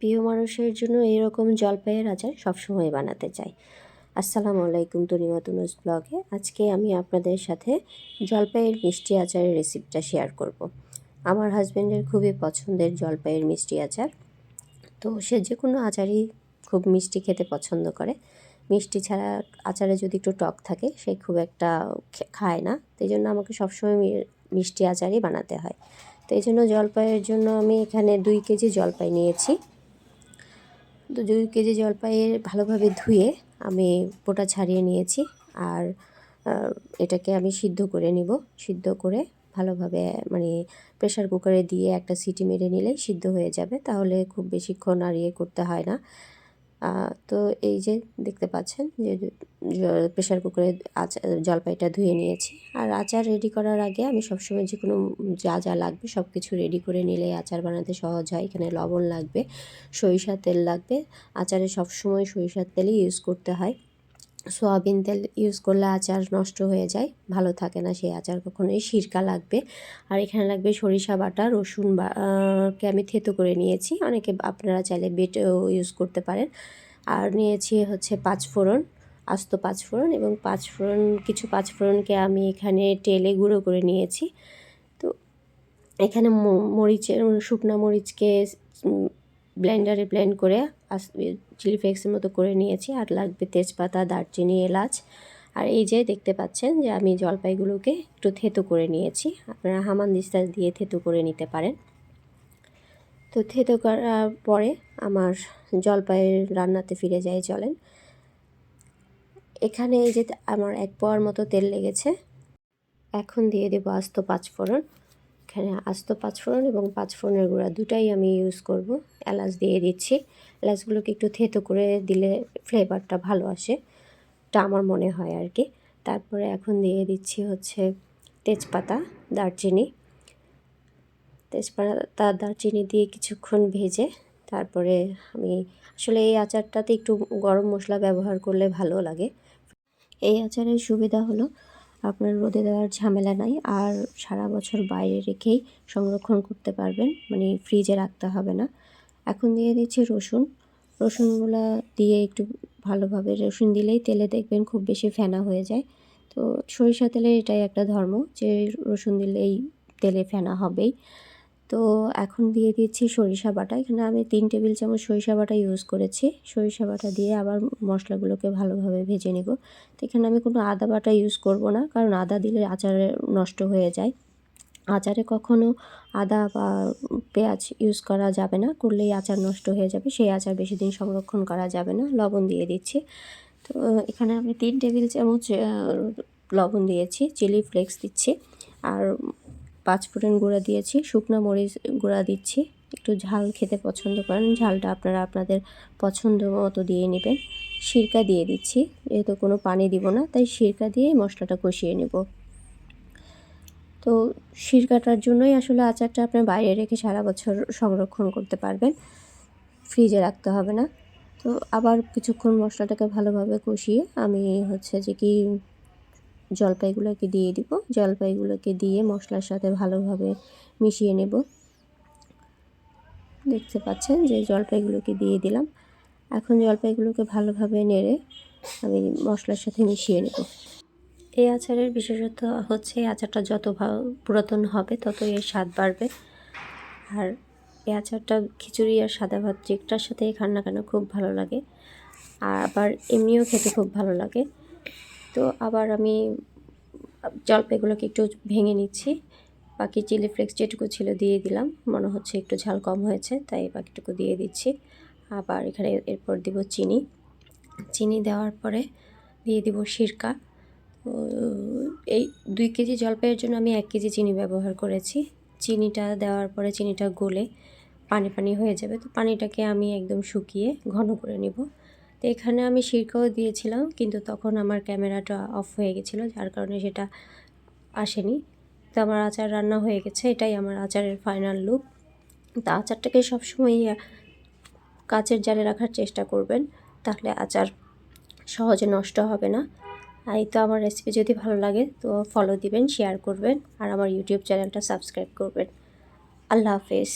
প্রিয় মানুষের জন্য এরকম জলপাইয়ের আচার সবসময় বানাতে চাই। আসসালামু আলাইকুম তনিমা তুনুস ব্লগে। আজকে আমি আপনাদের সাথে জলপাইয়ের মিষ্টি আচারের রেসিপিটা শেয়ার করব। আমার হাজব্যান্ডের খুবই পছন্দের জলপাইয়ের মিষ্টি আচার। তো সে যে কোনো আচারই খুব মিষ্টি খেতে পছন্দ করে। মিষ্টি ছাড়া আচারে যদি একটু টক থাকে, সে খুব একটা খায় না। সেই জন্য আমাকে সবসময় মিষ্টি আচারই বানাতে হয়। তো এই জন্য জলপাইয়ের জন্য আমি এখানে দুই কেজি জলপাই নিয়েছি। তো দুই কেজি জলপাইয়ের ভালোভাবে ধুয়ে আমি পোটা ছাড়িয়ে নিয়েছি। আর এটাকে আমি সিদ্ধ করে নিব। সিদ্ধ করে ভালোভাবে মানে প্রেশার কুকারে দিয়ে একটা সিটি মেরে নিলেই সিদ্ধ হয়ে যাবে। তাহলে খুব বেশিক্ষণ আর ইয়ে করতে হয় না। তো এই যে দেখতে পাচ্ছেন যে প্রেশার কুকারে আচার জলপাইটা ধুয়ে নিয়েছি। আর আচার রেডি করার আগে আমি সবসময় যে কোনো যা যা লাগবে সব কিছু রেডি করে নিলে আচার বানাতে সহজ হয়। এখানে লবণ লাগবে, সরিষার তেল লাগবে। আচারে সবসময় সরিষার তেলই ইউজ করতে হয়। সোয়াবিন তেল ইউজ করলে আচার নষ্ট হয়ে যায়, ভালো থাকে না সেই আচার, কখনোই সিরকা লাগবে। আর এখানে লাগবে সরিষা বাটা, রসুন বাকে আমি থেতো করে নিয়েছি, অনেকে আপনারা চাইলে বেটেও ইউজ করতে পারেন। আর নিয়েছি হচ্ছে পাঁচ ফোড়ন আস্ত পাঁচ ফোড়ন এবং পাঁচ ফোড়ন কিছু পাঁচ ফোড়নকে আমি এখানে টেলে গুঁড়ো করে নিয়েছি। তো এখানে মরিচের, শুকনো মরিচকে ব্লেন্ডারে ব্লেন্ড করে চিলি ফ্লেক্সের মতো করে নিয়েছি, আর লাগবে তেজপাতা, দারচিনি, এলাচ। আর এই যে দেখতে পাচ্ছেন যে আমি জলপাইগুলোকে একটু থেতো করে নিয়েছি। আপনারা হামান দিস্তা দিয়ে থেতো করে নিতে পারেন। তো থেতো করার পরে আমার জলপাইয়ের রান্নাতে ফিরে যায় চলেন। এখানে এই যে আমার এক পোয়ার মতো তেল লেগেছে। এখন দিয়ে দেবো আস্ত পাঁচফোড়ন। এখানে আস্ত পাঁচফোড়ন এবং পাঁচফোড়নের গুঁড়া দুটাই আমি ইউজ করব। এলাচ দিয়ে দিচ্ছি। এলাচগুলোকে একটু থেতো করে দিলে ফ্লেভারটা ভালো আসে, তা আমার মনে হয় আর কি। তারপরে এখন দিয়ে দিচ্ছি হচ্ছে তেজপাতা, দারচিনি। তেজপাতা, দারচিনি দিয়ে কিছুক্ষণ ভেজে তারপরে আমি আসলে এই আচারটাতে একটু গরম মশলা ব্যবহার করলে ভালো লাগে। এই আচারের সুবিধা হলো আপনার রোদে দেওয়ার ঝামেলা নাই। আর সারা বছর বাইরে রেখেই সংরক্ষণ করতে পারবেন মানে ফ্রিজে রাখতে হবে না। এখন দিয়ে দিচ্ছি রসুন। রসুনগুলো দিয়ে একটু ভালোভাবে রসুন দিলেই তেলে দেখবেন খুব বেশি ফেনা হয়ে যায়। তো সরিষা তেলের এটাই একটা ধর্ম, যে রসুন দিলেই তেলে ফেনা হবেই। তো এখন দিয়ে দিচ্ছি সরিষা বাটা। এখানে আমি তিন টেবিল চামচ সরিষা বাটা ইউজ করেছি। সরিষা বাটা দিয়ে আবার মশলাগুলোকে ভালোভাবে ভেজে নেব। তো এখানে আমি কোনো আদা বাটা ইউজ করব না, কারণ আদা দিলে আচারে নষ্ট হয়ে যায়। আচারে কখনো আদা বা পেঁয়াজ ইউজ করা যাবে না, করলেই আচার নষ্ট হয়ে যাবে। সেই আচার বেশি দিন সংরক্ষণ করা যাবে না, লবণ দিয়ে দিচ্ছি। তো এখানে আমি তিন টেবিল চামচ লবণ দিয়েছি, চিলি ফ্লেক্স দিচ্ছি। আর পাঁচ ফোড়ন গুঁড়া দিয়েছি, শুকনো মরিচ গুঁড়া দিচ্ছি। একটু ঝাল খেতে পছন্দ করেন, ঝালটা আপনারা আপনাদের পছন্দ মতো দিয়ে নেবেন। সিরকা দিয়ে দিচ্ছি, যেহেতু কোনো পানি দিব না, তাই সিরকা দিয়েই মশলাটা কষিয়ে নেব। তো সিরকাটার জন্যই আসলে আচারটা আপনার বাইরে রেখে সারা বছর সংরক্ষণ করতে পারবেন, ফ্রিজে রাখতে হবে না। তো আবার কিছুক্ষণ মশলাটাকে ভালোভাবে কষিয়ে আমি হচ্ছে যে কি জলপাইগুলোকে দিয়ে দিব। জলপাইগুলোকে দিয়ে মশলার সাথে ভালোভাবে মিশিয়ে নেব। দেখতে পাচ্ছেন যে জলপাইগুলোকে দিয়ে দিলাম। এখন জলপাইগুলোকে ভালোভাবে নেড়ে আমি মশলার সাথে মিশিয়ে নেব। এই আচারের বিশেষত হচ্ছে এই আচারটা যত পুরাতন হবে তত এর স্বাদ বাড়বে। আর এই আচারটা খিচুড়ি আর সাদা ভাত যেটার সাথে খান না কেন খুব ভালো লাগে। আর আবার এমনিও খেতে খুব ভালো লাগে। তো আবার আমি জলপাইগুলোকে একটু ভেঙে নিচ্ছি। বাকি চিলি ফ্লেক্স যেটুকু ছিল দিয়ে দিলাম। মনে হচ্ছে একটু ঝাল কম হয়েছে, তাই বাকিটুকু দিয়ে দিচ্ছি। আবার এখানে এরপর দিব চিনি। চিনি দেওয়ার পরে দিয়ে দিব সিরকা। এই দুই কেজি জলপাইয়ের জন্য আমি এক কেজি চিনি ব্যবহার করেছি। চিনিটা দেওয়ার পরে চিনিটা গলে পানি পানি হয়ে যাবে। তো পানিটাকে আমি একদম শুকিয়ে ঘন করে নিব। তো এখানে আমি সিরকাও দিয়েছিলাম, কিন্তু তখন আমার ক্যামেরাটা অফ হয়ে গেছিল, যার কারণে সেটা আসেনি। তো আমার আচার রান্না হয়ে গেছে, এটাই আমার আচারের ফাইনাল লুক তা আচারটাকে সবসময় কাচের জারে রাখার চেষ্টা করবেন, তাহলে আচার সহজে নষ্ট হবে না। এই তো আমার রেসিপি যদি ভালো লাগে, তো ফলো দিবেন শেয়ার করবেন, আর আমার ইউটিউব চ্যানেলটা সাবস্ক্রাইব করবেন। আল্লাহ হাফেজ।